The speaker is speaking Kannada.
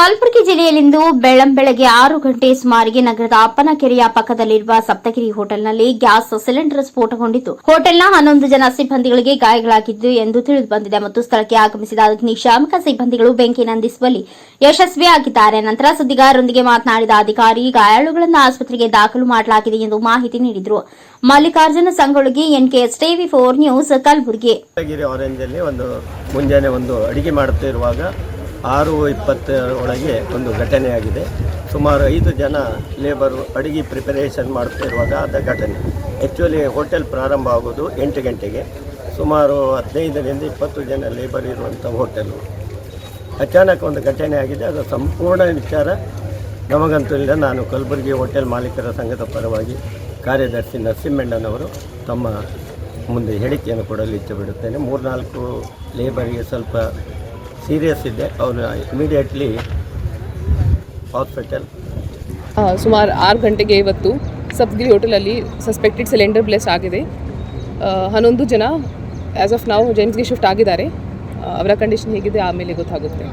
ಕಲಬುರಗಿ ಜಿಲ್ಲೆಯಲ್ಲಿಂದು ಬೆಳ್ಳಂಬೆಳಗ್ಗೆ ಆರು ಗಂಟೆ ಸುಮಾರಿಗೆ ನಗರದ ಅಪ್ಪನಕೆರೆಯ ಪಕ್ಕದಲ್ಲಿರುವ ಸಪ್ತಗಿರಿ ಹೋಟೆಲ್ನಲ್ಲಿ ಗ್ಯಾಸ್ ಸಿಲಿಂಡರ್ ಸ್ಫೋಟಗೊಂಡಿತ್ತು. ಹೋಟೆಲ್ನ ಹನ್ನೊಂದು ಜನ ಸಿಬ್ಬಂದಿಗಳಿಗೆ ಗಾಯಗಳಾಗಿದ್ದು ಎಂದು ತಿಳಿದು ಬಂದಿದೆ ಮತ್ತು ಸ್ಥಳಕ್ಕೆ ಆಗಮಿಸಿದ ಅಗ್ನಿಶಾಮಕ ಸಿಬ್ಬಂದಿಗಳು ಬೆಂಕಿ ನಂದಿಸುವಲ್ಲಿ ಯಶಸ್ವಿಯಾಗಿದ್ದಾರೆ. ನಂತರ ಸುದ್ದಿಗಾರರೊಂದಿಗೆ ಮಾತನಾಡಿದ ಅಧಿಕಾರಿ, ಗಾಯಾಳುಗಳನ್ನು ಆಸ್ಪತ್ರೆಗೆ ದಾಖಲು ಮಾಡಲಾಗಿದೆ ಎಂದು ಮಾಹಿತಿ ನೀಡಿದರು. Mallikarjuna Sangolagi NKS TV four news Kalaburagi. ಒಂದು ಮುಂಜಾನೆ ಒಂದು ಅಡಿಗೆ ಮಾಡುತ್ತಿರುವಾಗ ಆರು ಇಪ್ಪತ್ತರ ಒಳಗೆ ಒಂದು ಘಟನೆಯಾಗಿದೆ. ಸುಮಾರು ಐದು ಜನ ಲೇಬರು ಅಡುಗೆ ಪ್ರಿಪರೇಷನ್ ಮಾಡ್ತಿರುವಾಗ ಆದ ಘಟನೆ. ಆ್ಯಕ್ಚುಲಿ ಹೋಟೆಲ್ ಪ್ರಾರಂಭ ಆಗೋದು ಎಂಟು ಗಂಟೆಗೆ. ಸುಮಾರು ಹದಿನೈದರಿಂದ ಇಪ್ಪತ್ತು ಜನ ಲೇಬರ್ ಇರುವಂಥ ಹೋಟೆಲು ಅಚಾನಕ್ ಒಂದು ಘಟನೆ ಆಗಿದೆ. ಅದು ಸಂಪೂರ್ಣ ವಿಚಾರ ನಮಗಂತೂ ಇಲ್ಲ. ನಾನು ಕಲಬುರಗಿ ಹೋಟೆಲ್ ಮಾಲೀಕರ ಸಂಘದ ಪರವಾಗಿ ಕಾರ್ಯದರ್ಶಿ ನರಸಿಂಹಣ್ಣನವರು ತಮ್ಮ ಮುಂದೆ ಹೇಳಿಕೆಯನ್ನು ಕೊಡಲು ಇಚ್ಛೆ ಬಿಡುತ್ತೇನೆ ಮೂರ್ನಾಲ್ಕು ಲೇಬರಿಗೆ ಸ್ವಲ್ಪ ಸೀರಿಯಸ್ ಇದೆ. ಅವನು ಇಮಿಡಿಯೇಟ್ಲಿ ಹಾಸ್ಪಿಟಲ್ ಸುಮಾರು ಆರು ಗಂಟೆಗೆ ಇವತ್ತು ಸಪ್ಗಿರಿ ಹೋಟೆಲಲ್ಲಿ ಸಸ್ಪೆಕ್ಟೆಡ್ ಸಿಲಿಂಡರ್ ಬ್ಲೆಸ್ ಆಗಿದೆ. ಹನ್ನೊಂದು ಜನ ಆ್ಯಸ್ ಆಫ್ ನಾವು ಜೈನ್ಸ್ಗೆ ಶಿಫ್ಟ್ ಆಗಿದ್ದಾರೆ. ಅವರ ಕಂಡೀಷನ್ ಹೇಗಿದೆ, ಆಮೇಲೆ ಗೊತ್ತಾಗುತ್ತೆ.